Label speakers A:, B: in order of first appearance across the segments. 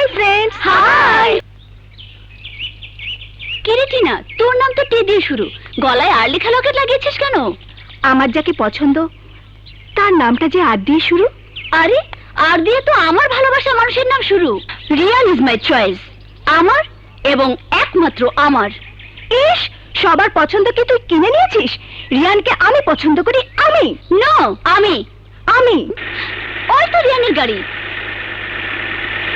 A: Hi friends
B: high কিরে টিনা? তোর নাম তো টি দিয়ে শুরু। গলায় আর লেখা লকেট লাগিয়েছিস কেন?
A: আমার যাকে পছন্দ তার নামটা যে আর দিয়ে শুরু?
B: আরে আর দিয়ে তো আমার ভালোবাসা মানুষের নাম শুরু। রিয়াল ইজ মাই চয়েস আমার এবং একমাত্র আমার।
A: ইস সবার পছন্দ কি তুই কিনে নিয়েছিস? রিয়ানকে আমি পছন্দ করি আমি।
B: নো আমি।
A: আমি।
B: ওই তো রিয়ানের গাড়ি হ্যাঁ? হুম, রিয়ান রিয়ান তুমি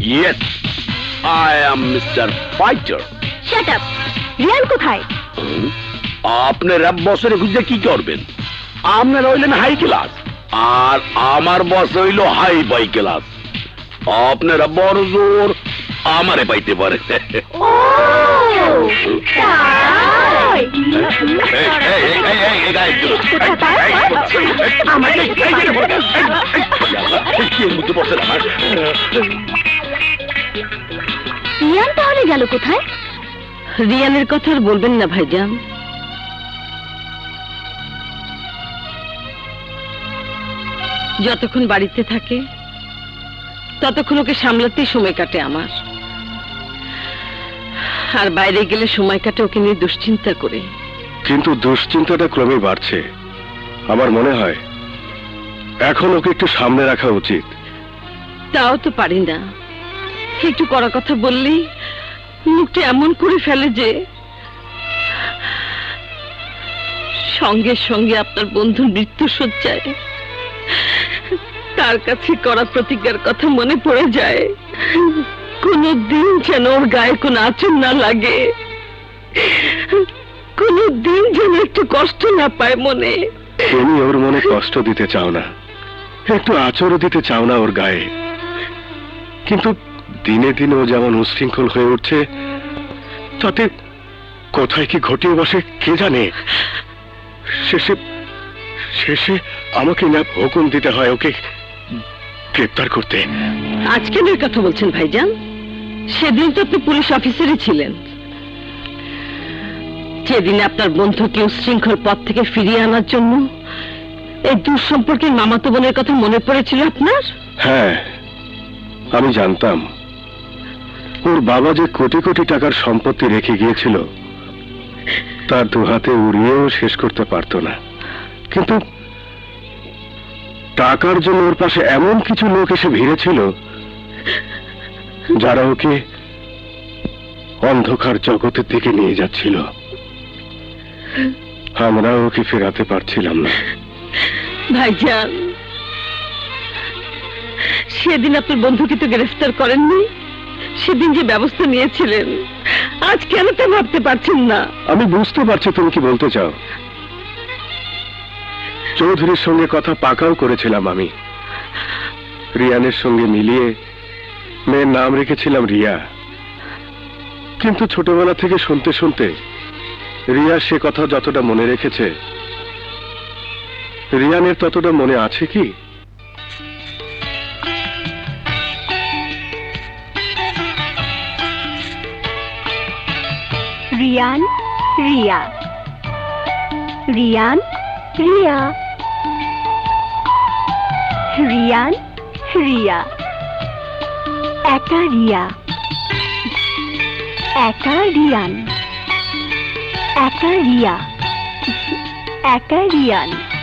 C: Yes. I am Mr. Fighter.
B: Shut up
A: Riyan কোথায়?
C: আপনার বছরে খুঁজে কি করবেন আপনার হইলেন হাই ক্লাস আর আমার বস হইল হাই বাই ক্লাস আপনারা বড় জোর আমারে পাইতে পারে?
B: রিয়ান তাহলে গেল কোথায়
A: রিয়ানের কথা আর বলবেন না ভাইজান যতক্ষণ বাড়িতে থাকে ততক্ষণ ওকে সামলাতেই সময় কাটে আমার। আর বাইরে গেলে সময় কাটে ওকে নিয়ে দুশ্চিন্তা করে।
D: কিন্তু দুশ্চিন্তাটা ক্রমে বাড়ছে। আমার মনে হয় এখন ওকে একটু সামনে রাখা উচিত।
A: তাও তো পারি না। একটু করা কথা বললেই মুখটা এমন করে ফেলে যে সঙ্গে সঙ্গে আপনার বন্ধুর মৃত্যু সজ্জায় তার কাছে করা প্রতিজ্ঞার কথা মনে পড়ে যায়। কোনো দিন যেন ওর গায়ে কোনো আচর না লাগে। কোনো দিন যেন একটু কষ্ট না পায় মনে।
D: তুমি ওর মনে কষ্ট দিতে চাও না। একটু আচরও দিতে চাও না ওর গায়ে। কিন্তু দিনে দিনে ও যেমন উশৃঙ্খল হয়ে উঠছে, তাতে কোথায় কি ঘটিয়ে বসে কে জানে? শেষে শেষে আমাকে না হুকুম দিতে হয়, ওকে গ্রেপ্তার করতে।
A: আজকে এর কথা বলছেন ভাইজান। সেদিন তো আপনি পুলিশ অফিসারই ছিলেন। যেদিন আপনার বন্ধুকে উশৃঙ্খল পথ থেকে ফিরিয়ে আনার জন্য এই দুঃসম্পর্কের মামাতো বোনের কথা মনে পড়েছিল আপনার?
D: হ্যাঁ আমি জানতাম। ওর বাবা যে কোটি কোটি টাকার সম্পত্তি রেখে গিয়েছিল তার দু হাতে উড়িয়েও শেষ করতে পারতো না। কিন্তু টাকার জন্য ওর পাশে এমন কিছু লোক এসে ভিড়েছিল যারা ওকে অন্ধকার জগতের দিকে নিয়ে যাচ্ছিল। আমরা ওকে ফেরাতে পারছিলাম না।
A: ভাইজান সেদিন আপনার বন্ধুকে তো গ্রেফতার করেননি। সেদিন যে ব্যবস্থা নিয়েছিলেন আজ কেন তা ভাবতে পারছেন না?
D: আমি বুঝতে পারছি তুমি কি বলতে চাও। চৌধুরীর সঙ্গে কথা পাকাও করেছিলাম আমি। রিয়ানের সঙ্গে মিলিয়ে মেয়ের নাম রেখেছিলাম রিয়া। কিন্তু ছোটবেলা থেকে শুনতে শুনতে রিয়া সে কথা যতটা মনে রেখেছে, রিয়ানের ততটা মনে আছে কি?
A: রিয়ান, রিয়া। রিয়ান, রিয়া। রিয়ান রিয়া। একা রিয়া। একা রিয়ান। একা রিয়া। একা রিয়ান।